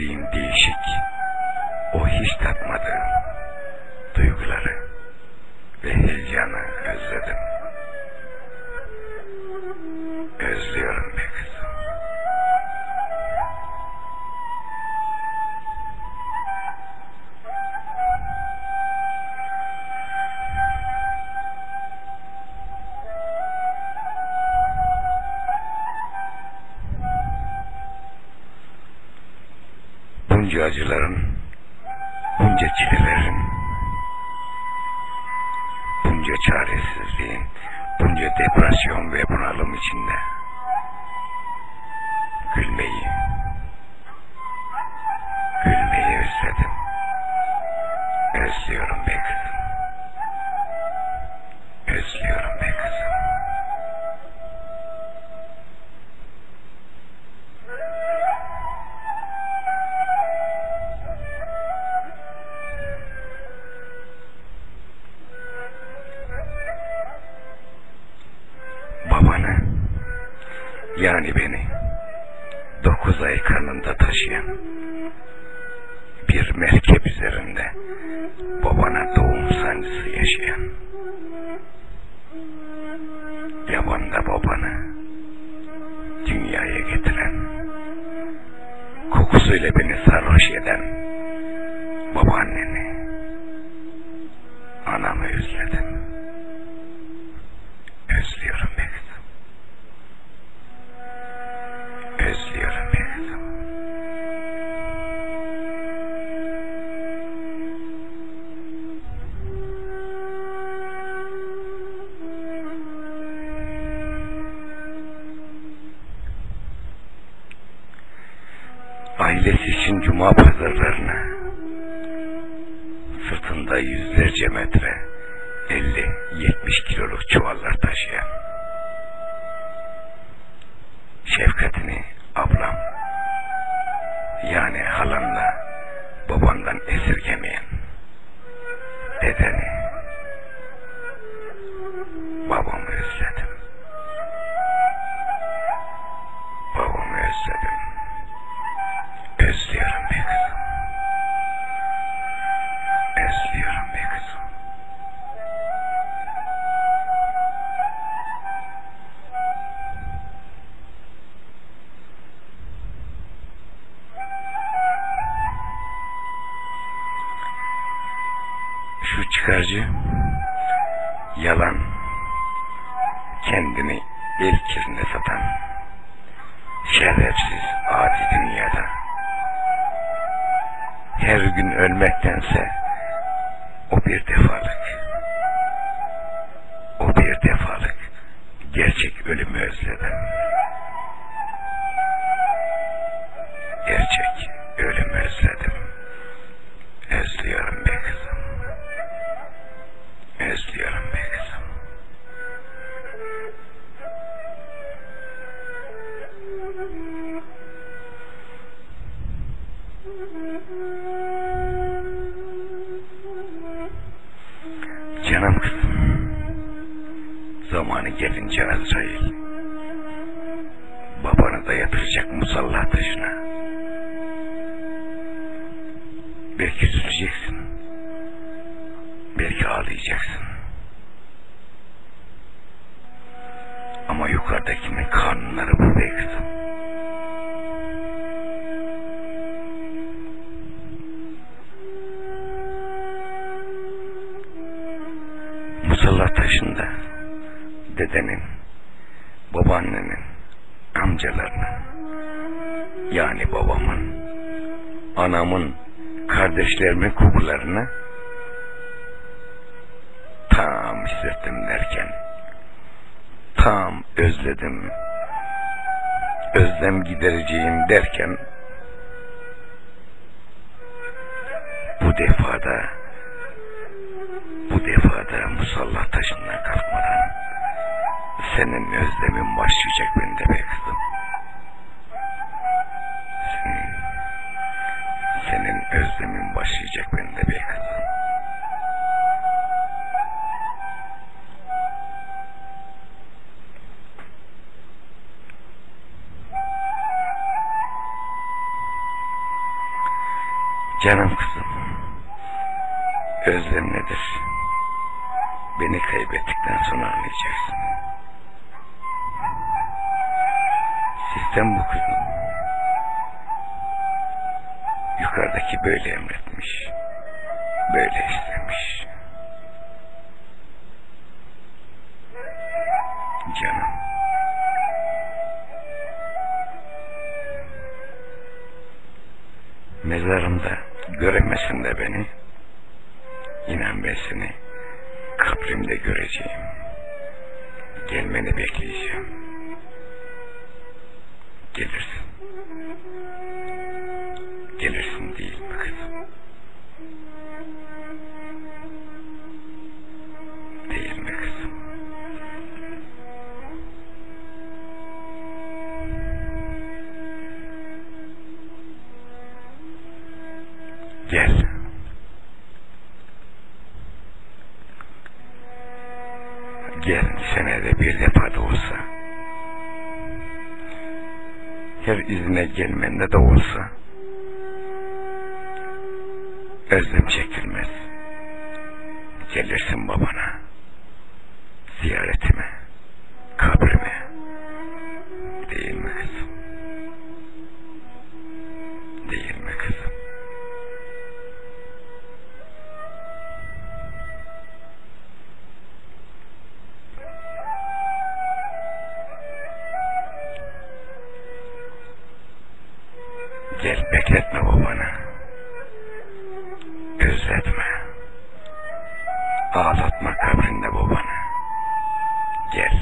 bildiğin değişik, o hiç tatmadığım duyguları ve heyecanı özledim. Bunca acıların, bunca çilelerin, bunca çaresizliğin, bunca depresyon ve bunalım içinde gülmeyi, gülmeyi özledim. Özlüyorum be yani beni, dokuz ay karnında taşıyan, bir merkep üzerinde babana doğum sancısı yaşayan, yabanda babanı dünyaya getiren, kokusuyla beni sarhoş eden babaanneni, anamı özledim. Ailesi için cuma pazarlarına. Sırtında yüzlerce metre 50-70 kiloluk çuvallar taşıyan. Şefkatini ablam yani halanla babandan esirgemeyen. Dedeni çıkarcı yalan. Kendini el kirine satan. Şerefsiz adi dünyada. Her gün ölmektense o bir defalık. O bir defalık gerçek ölümü özledim gerçek ölümü özledim Canım kızım. Zamanı gelince Azrail. Babanı da yatıracak musalla taşına. Belki üzüleceksin. Belki ağlayacaksın. Ama yukarıdakinin karnları bu Musalla taşında. Dedenin, babaannenin, amcalarının, yani babamın, anamın, kardeşlerimin kuburlarını tam hissettim derken, tam özledim, özlem gidereceğim derken, bu defada bu defada musalla taşından kalkmadan senin özlemin başlayacak bende be kızım. Senin, senin özlemin başlayacak bende be kızım. Canım kızım. Özlem nedir? Beni kaybettikten sonra anlayacaksın. Sistem bu kızım. Yukarıdaki böyle emretmiş. Böyle istemiş. Canım. Mezarımda göremesin de beni. İnan ben seni kabrimde göreceğim. Gelmeni bekleyeceğim. Gelirsin. Gelirsin değil mi kızım? Değil mi kızım? Gel. Senede bir defa da olsa. Her izine gelmende de olsa. Özlem çekilmez. Gelirsin babana. Ziyaretime. Kabrime. Değil mi kızım? Değil mi kızım? Gel bekletme babanı. Özletme. Ağlatma kabrinde babanı. Gel.